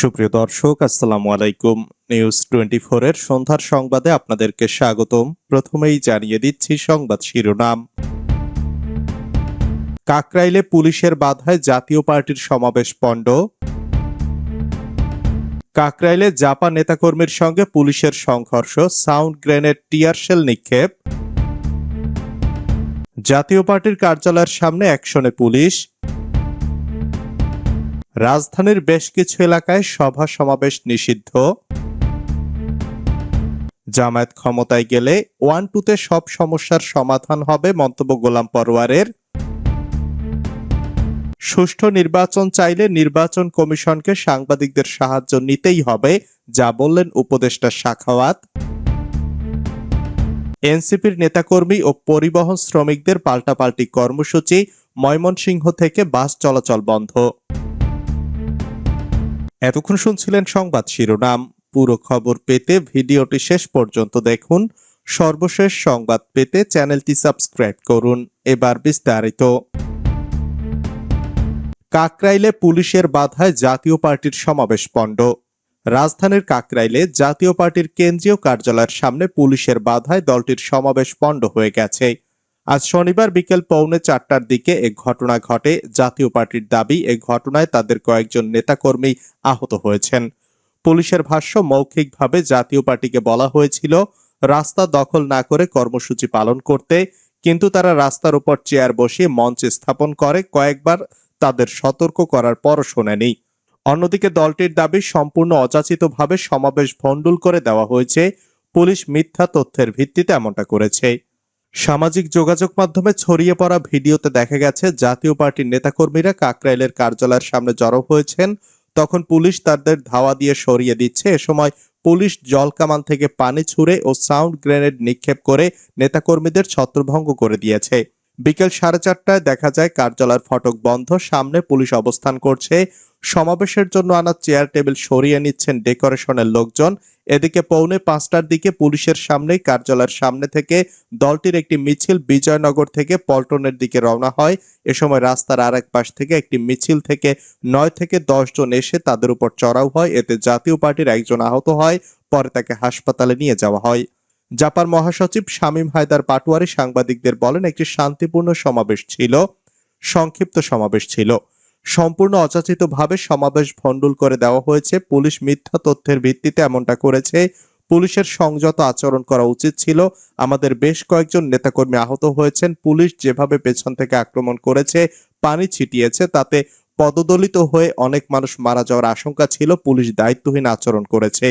সুপ্রিয় দর্শক, আসসালামু আলাইকুম। নিউজ টোয়েন্টি এর সন্ধ্যার সংবাদে আপনাদেরকে স্বাগতম। প্রথমেই জানিয়ে দিচ্ছি সংবাদ শিরোনাম। কাকরাইলে পুলিশের বাধায় জাতীয় পার্টির সমাবেশ পণ্ড। কাকরাইলে জাপা নেতাকর্মীর সঙ্গে পুলিশের সংঘর্ষ, সাউন্ড গ্রেনেড টিয়ারশেল নিক্ষেপ। জাতীয় পার্টির কার্যালয়ের সামনে অ্যাকশনে পুলিশ। রাজধানীর বেশ কিছু এলাকায় সভা সমাবেশ নিষিদ্ধ। জামায়াত ক্ষমতায় গেলে ওয়ান টুতে সব সমস্যার সমাধান হবে মন্তব্য গোলাম পরোয়ারের সুষ্ঠু নির্বাচন চাইলে নির্বাচন কমিশনকে সাংবাদিকদের সাহায্য নিতেই হবে, যা বললেন উপদেষ্টা শাখাওয়াত। এনসিপির নেতাকর্মী ও পরিবহন শ্রমিকদের পাল্টাপাল্টি কর্মসূচি ময়মনসিংহ থেকে বাস চলাচল বন্ধ। এতক্ষণ শুনছিলেন সংবাদ শিরোনাম। পুরো খবর পেতে ভিডিওটি শেষ পর্যন্ত দেখুন। সর্বশেষ সংবাদ পেতে চ্যানেলটি সাবস্ক্রাইব করুন। এবার বিস্তারিত। কাকরাইলে পুলিশের বাধায় জাতীয় পার্টির সমাবেশ পণ্ড। রাজধানীর কাকরাইলে জাতীয় পার্টির কেন্দ্রীয় কার্যালয়ের সামনে পুলিশের বাধায় দলটির সমাবেশ পণ্ড হয়ে গেছে। আজ শনিবার বিকেল পৌনে চারটার দিকে এ ঘটনা ঘটে। জাতীয় পার্টির দাবি, এ ঘটনায় তাদের কয়েকজন নেতাকর্মী আহত হয়েছেন। পুলিশের ভাষ্য, মৌখিকভাবে জাতীয় পার্টিকে বলা হয়েছিল, রাস্তা দখল না করে কর্মসূচি পালন করতে, কিন্তু তারা রাস্তার উপর চেয়ার বসিয়ে মঞ্চ স্থাপন করে, কয়েকবার তাদের সতর্ক করার পরও শোনেনি। অন্যদিকে দলটির দাবি, সম্পূর্ণ অযাচিতভাবে সমাবেশ ভণ্ডুল করে দেওয়া হয়েছে। পুলিশ মিথ্যা তথ্যের ভিত্তিতে এমনটা করেছে। সামাজিক যোগাযোগ মাধ্যমে ছড়িয়ে পড়া ভিডিওতে দেখা গেছে, জাতীয় পার্টির নেতাকর্মীরা কাকরাইলের কার্যালয়ের সামনে জড়ো হয়েছেন। তখন পুলিশ তাদের ধাওয়া দিয়ে সরিয়ে দিচ্ছে। এ সময় পুলিশ জল জলকামান থেকে পানি ছুড়ে ও সাউন্ড গ্রেনেড নিক্ষেপ করে নেতাকর্মীদের ছত্রভঙ্গ করে দিয়েছে। বিকেল সাড়ে চারটায় দেখা যায়, কার্যালয়ের ফটক বন্ধ, সামনে পুলিশ অবস্থান করছে। সমাবেশের জন্য আনা চেয়ার টেবিল সরিয়ে নিচ্ছেন ডেকোরেশনের লোকজন। এদিকে পৌনে পাঁচটার দিকে পুলিশের সামনেই কার্যালয়ের সামনে থেকে দলটির একটি মিছিল বিজয়নগর থেকে পল্টনের দিকে রওনা হয়। এ সময় রাস্তার আরেক পাশ থেকে একটি মিছিল থেকে নয় থেকে দশ জন এসে তাদের উপর চড়াও হয়। এতে জাতীয় পার্টির একজন আহত হয়, পরে তাকে হাসপাতালে নিয়ে যাওয়া হয়। জাপার মহাসচিব শামীম হায়দার পাটোয়ারি সাংবাদিকদের বলেন, একটি শান্তিপূর্ণ সমাবেশ ছিল, সংক্ষিপ্ত সমাবেশ ছিল। সম্পূর্ণ অযাচিতভাবে সমাবেশ ভণ্ডুল করে দেওয়া হয়েছে। পুলিশ মিথ্যা তথ্যের ভিত্তিতে এমনটা করেছে। পুলিশের সংযত আচরণ করা উচিত ছিল। আমাদের বেশ কয়েকজন নেতাকর্মী আহত হয়েছেন। পুলিশ যেভাবে পেছন থেকে আক্রমণ করেছে, পানি ছিটিয়েছে, তাতে পদদলিত হয়ে অনেক মানুষ মারা যাওয়ার আশঙ্কা ছিল। পুলিশ দায়িত্বহীন আচরণ করেছে।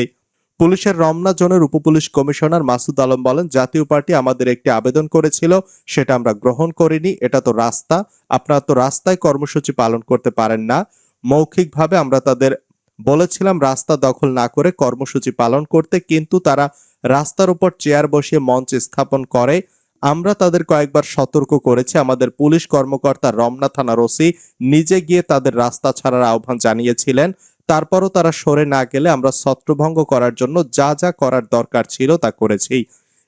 পুলিশের রমনা জোনের উপপুলিশ কমিশনার মাসুদ আলম বলেন, জাতীয় পার্টি আমাদের একটি আবেদন করেছিল, সেটা আমরা গ্রহণ করিনি, এটা তো রাস্তা, আপনারা তো রাস্তায় কর্মসূচি পালন করতে পারেন না। মৌখিকভাবে আমরা তাদের বলেছিলাম, রাস্তা দখল না করে কর্মসূচি পালন করতে, কিন্তু তারা রাস্তার উপর চেয়ার বসিয়ে মঞ্চ স্থাপন করে। আমরা তাদের কয়েকবার সতর্ক করেছি, আমাদের পুলিশ কর্মকর্তা রমনা থানার ওসি নিজে গিয়ে তাদের রাস্তা ছাড়ার আহ্বান জানিয়েছিলেন। তারপরও তারা সরে না গেলে আমরা ছত্রভঙ্গ করার জন্য যা যা করার দরকার ছিল তা করেছি।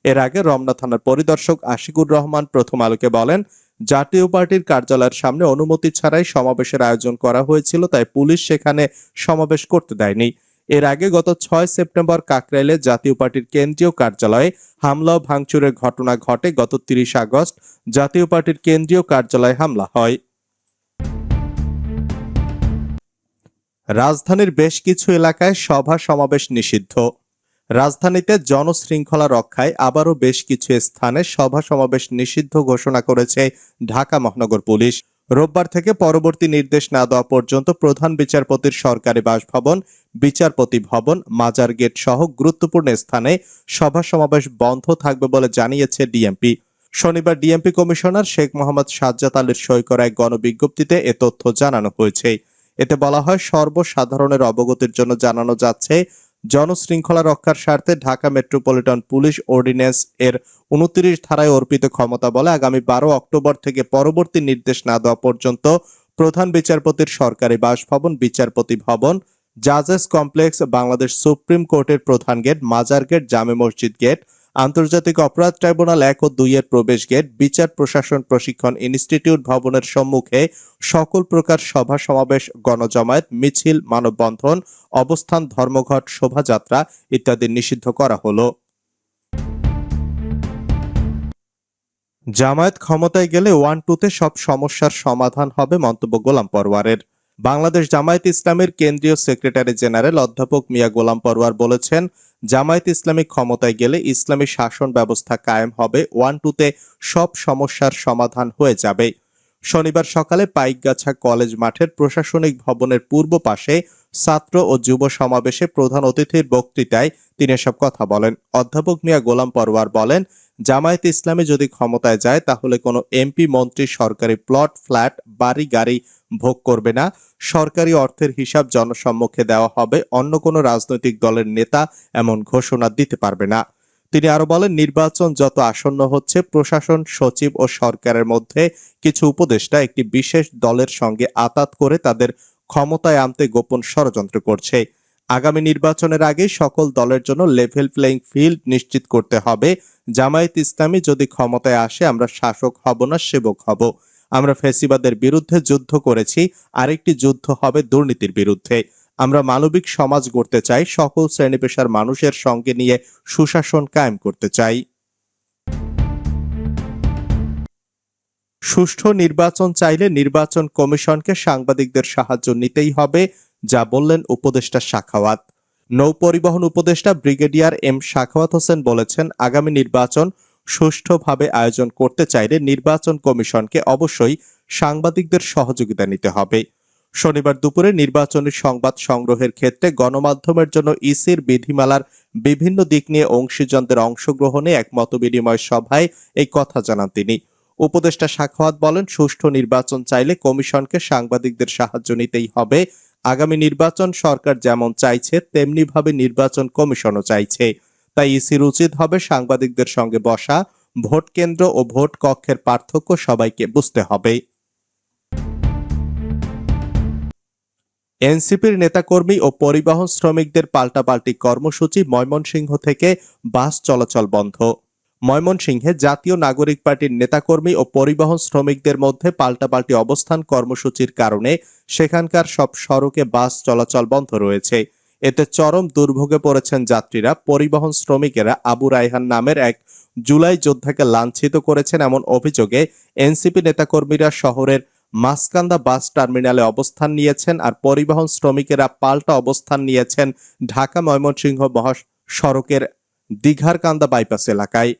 এর আগে রমনা থানার পরিদর্শক আশিকুর রহমান প্রথম আলোকে বলেন, জাতীয় পার্টির কার্যালয়ের সামনে অনুমতি ছাড়াই সমাবেশের আয়োজন করা হয়েছিল, তাই পুলিশ সেখানে সমাবেশ করতে দেয়নি। এর আগে গত ছয় সেপ্টেম্বর কাকরাইলে জাতীয় পার্টির কেন্দ্রীয় কার্যালয়ে হামলা ও ভাঙচুরের ঘটনা ঘটে গত তিরিশ আগস্ট। জাতীয় পার্টির কেন্দ্রীয় কার্যালয়ে হামলা হয়। রাজধানীর বেশ কিছু এলাকায় সভা সমাবেশ নিষিদ্ধ। রাজধানীতে জনশৃঙ্খলা রক্ষায় আবারও বেশ কিছু স্থানে সভা সমাবেশ নিষিদ্ধ ঘোষণা করেছে ঢাকা মহানগর পুলিশ। রোববার থেকে পরবর্তী নির্দেশ না দেওয়া পর্যন্ত প্রধান বিচারপতির সরকারি বাসভবন, বিচারপতি ভবন, মাজার গেট সহ গুরুত্বপূর্ণ স্থানে সভা সমাবেশ বন্ধ থাকবে বলে জানিয়েছে ডিএমপি। শনিবার ডিএমপি কমিশনার শেখ মোহাম্মদ সাজ্জাদ আলীর সই করা এক গণবিজ্ঞপ্তিতে এ তথ্য জানানো হয়েছে। এতে বলা হয় সর্বসাধারণের অবগতির জন্য জানানো যাচ্ছে, জনশৃঙ্খলা রক্ষার স্বার্থে ঢাকা মেট্রোপলিটন পুলিশ অর্ডিন্যান্স এর উনত্রিশ ধারায় অর্পিত ক্ষমতা বলে আগামী বারো অক্টোবর থেকে পরবর্তী নির্দেশ না দেওয়া পর্যন্ত প্রধান বিচারপতির সরকারি বাসভবন, বিচারপতি ভবন, জাজেস কমপ্লেক্স, বাংলাদেশ সুপ্রিম কোর্টের প্রধান গেট, মাজার গেট, জামে মসজিদ গেট আন্তর্জাতিক অপরাধ ট্রাইব্যুনাল এক ও দুই এর প্রবেশ গেট, বিচার প্রশাসন প্রশিক্ষণ ইনস্টিটিউট ভবনের সম্মুখে সকল প্রকার সভা সমাবেশ, গণজমায়েত, মিছিল, মানববন্ধন, অবস্থান, ধর্মঘট, শোভাযাত্রা ইত্যাদি নিষিদ্ধ করা হলো। জামায়াত ক্ষমতায় গেলে ওয়ান টুতে সব সমস্যার সমাধান হবে মন্তব্য গোলাম পরওয়ারের। বাংলাদেশ জামায়াত ইসলামের কেন্দ্রীয় সেক্রেটারি জেনারেল অধ্যাপক মিয়া গোলাম পরওয়ার বলেছেন জামায়াত ইসলামী ক্ষমতায় গেলে ইসলামী শাসন ব্যবস্থা কায়েম হবে ওয়ান টুতে সব সমস্যার সমাধান হয়ে যাবে। শনিবার সকালে পাইকগাছা কলেজ মাঠের প্রশাসনিক ভবনের পূর্ব পাশে ছাত্র ও যুব সমাবেশে প্রধান অতিথির বক্তৃতায় তিনি এসব কথা বলেন। অধ্যাপক মিয়া গোলাম পরওয়ার বলেন, জামায়াত ইসলামী যদি ক্ষমতায় যায়, তাহলে কোনো এমপি, মন্ত্রী, সরকারি প্লট, ফ্ল্যাট, বাড়ি, গাড়ি ভোগ করবে না। সরকারি অর্থের হিসাব জনসম্মুখে দেওয়া হবে, অন্য কোনো রাজনৈতিক দলের নেতা এমন ঘোষণা দিতে পারবে না। তিনি আরও বলেন, নির্বাচন যত আসন্ন হচ্ছে, প্রশাসন, সচিব ও সরকারের মধ্যে কিছু উপদেষ্টা একটি বিশেষ দলের সঙ্গে আতাত করে তাদের ক্ষমতায় আনতে গোপন ষড়যন্ত্র করছে। আগামী নির্বাচনের আগে সকল দলের জন্য লেভেল প্লেইং ফিল্ড নিশ্চিত করতে হবে। জামায়াত ইসলামী যদি ক্ষমতায় আসে, আমরা শাসক হব না, সেবক হব। আমরা ফেসিবাদের বিরুদ্ধে যুদ্ধ করেছি, আরেকটি যুদ্ধ হবে দুর্নীতির বিরুদ্ধে। আমরা মানবিক সমাজ গড়তে চাই, সকল শ্রেণি পেশার মানুষের সঙ্গে নিয়ে সুশাসন কায়েম করতে চাই। সুষ্ঠু নির্বাচন চাইলে নির্বাচন কমিশনকে সাংবাদিকদের সাহায্য নিতেই হবে, যা বললেন উপদেষ্টা শাখাওয়াত। নৌপরিবহন উপদেষ্টা ব্রিগেডিয়ার এম শাখাওয়াত হোসেন বলেছেন, আগামী নির্বাচন সুষ্ঠুভাবে আয়োজন করতে চাইলে নির্বাচন কমিশনকে অবশ্যই সাংবাদিকদের সহযোগিতা নিতে হবে। শনিবার দুপুরে নির্বাচনী সংবাদ সংগ্রহের ক্ষেত্রে গণমাধ্যমের জন্য ইসির বিধিমালার বিভিন্ন দিক নিয়ে অংশীজনদের অংশগ্রহণে এক মতবিনিময় সভায় এই কথা জানান তিনি। উপদেষ্টা সাখাওয়াত বলেন, সুষ্ঠু নির্বাচন চাইলে কমিশনকে সাংবাদিকদের সাহায্য নিতেই হবে। আগামী নির্বাচন সরকার যেমন চাইছে, তেমনিভাবে নির্বাচন কমিশনও চাইছে। তাই ইসির উচিত হবে সাংবাদিকদের সঙ্গে বসা, ভোট কেন্দ্র ও ভোট কক্ষের পার্থক্য সবাইকে বুঝতে হবে। এনসিপির নেতাকর্মী ও পরিবহন শ্রমিকদের পাল্টাপাল্টি কর্মসূচি ময়মনসিংহ থেকে বাস চলাচল বন্ধ। ময়মনসিংহে জাতীয় নাগরিক পার্টির নেতাকর্মী ও পরিবহন শ্রমিকদের মধ্যে পাল্টাপাল্টি অবস্থান কর্মসূচির কারণে সেখানকার সব সড়কে বাস চলাচল বন্ধ রয়েছে। এতে চরম দুর্ভোগে পড়েছেন যাত্রীরা। পরিবহন শ্রমিকেরা আবু রায়হান নামের এক জুলাই যোদ্ধাকে লাঞ্ছিত করেছেন এমন অভিযোগে এনসিপি নেতাকর্মীরা শহরের মাসকান্দা বাস টার্মিনালে অবস্থান নিয়েছেন আর পরিবহন শ্রমিকেরা পাল্টা অবস্থান নিয়েছেন ঢাকা ময়মনসিংহ মহাসড়কের দীঘারকান্দা বাইপাস এলাকায়।